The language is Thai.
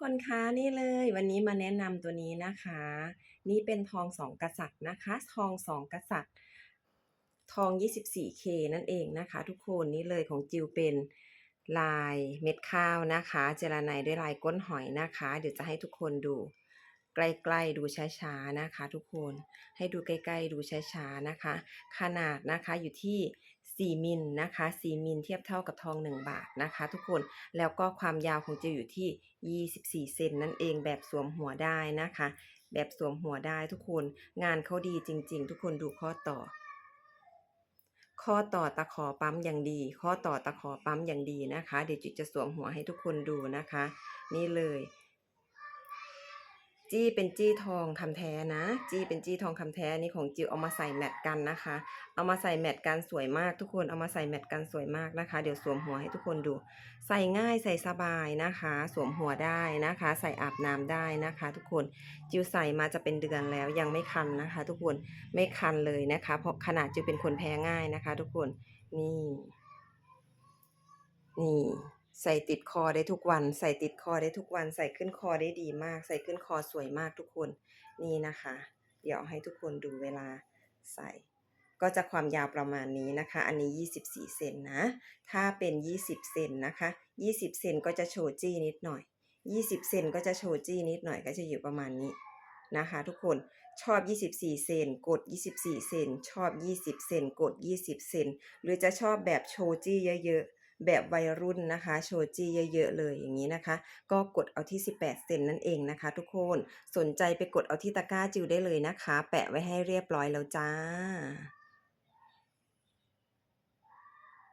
คนคะนี่เลยวันนี้มาแนะนำตัวนี้นะคะ นี่เป็นทองสองกษัตริย์นะคะ ทองสองกษัตริย์ ทอง 24K นั่นเองนะคะ ทุกคนนี่เลยของจิวเป็นลายเม็ดข้าวนะคะ เจรไนด้วยลายก้นหอยนะคะ เดี๋ยวจะให้ทุกคนดู ใกล้ๆดูช้าๆนะคะ ทุกคนให้ดูใกล้ๆดูช้าๆนะคะ ขนาดนะคะอยู่ที่ 4 มิลนะคะ 4 มิลเทียบเท่ากับทอง 1 บาทนะคะ ทุกคนแล้วก็ความยาวของจิวอยู่ที่ 24 เซนนั่นเองแบบสวมหัวได้นะคะ แบบสวมหัวได้ทุกคน งานเขาดีจริง ๆ ทุกคนดูข้อต่อ ข้อต่อตะขอปั๊มอย่างดี ข้อต่อตะขอปั๊มอย่างดีนะคะ เดี๋ยวจิวจะสวมหัวให้ทุกคนดูนะคะ นี่เลย จี้เป็นจี้ทองคำแท้นะ จี้เป็นจี้ทองคำแท้นี่ของจิวเอามาใส่แมทกันนะคะ เอามาใส่แมทกันสวยมากทุกคนเอามาใส่แมทกันสวยมากนะคะ เดี๋ยวสวมหัวให้ทุกคนดู ใส่ง่ายใส่สบายนะคะ สวมหัวได้นะคะ ใส่อาบน้ำได้นะคะ ทุกคนจิวใส่มาจะเป็นเดือนแล้วยังไม่คันนะคะ ทุกคนไม่คันเลยนะคะ เพราะขนาดจิวเป็นคนแพ้ง่ายนะคะ ทุกคนนี่นี่ ใส่ติดคอได้ทุกวัน ใส่ติดคอได้ทุกวัน ใส่ขึ้นคอได้ดีมาก ใส่ขึ้นคอสวยมากทุกคนนี่นะคะ เดี๋ยวให้ทุกคนดูเวลาใส่ ก็จะความยาวประมาณนี้นะคะ อันนี้ 24 เซนนะ ถ้าเป็น 20 เซนนะคะ 20 เซนก็จะโชว์จี้นิดหน่อย 20 เซนก็จะโชว์จี้นิดหน่อยก็จะอยู่ประมาณนี้นะคะทุกคนชอบ 24 เซนกด 24 เซนชอบ 20 เซนกด 20 เซนหรือจะชอบแบบโชว์จี้เยอะๆ แบบวัยรุ่นนะคะ โชว์จีเยอะๆเลยอย่างนี้นะคะ ก็กดเอาที่ 18 เซนนั่นเองนะคะ ทุกคนสนใจไปกดเอาที่ตะกร้าจิวได้เลยนะคะ แปะไว้ให้เรียบร้อยแล้วจ้า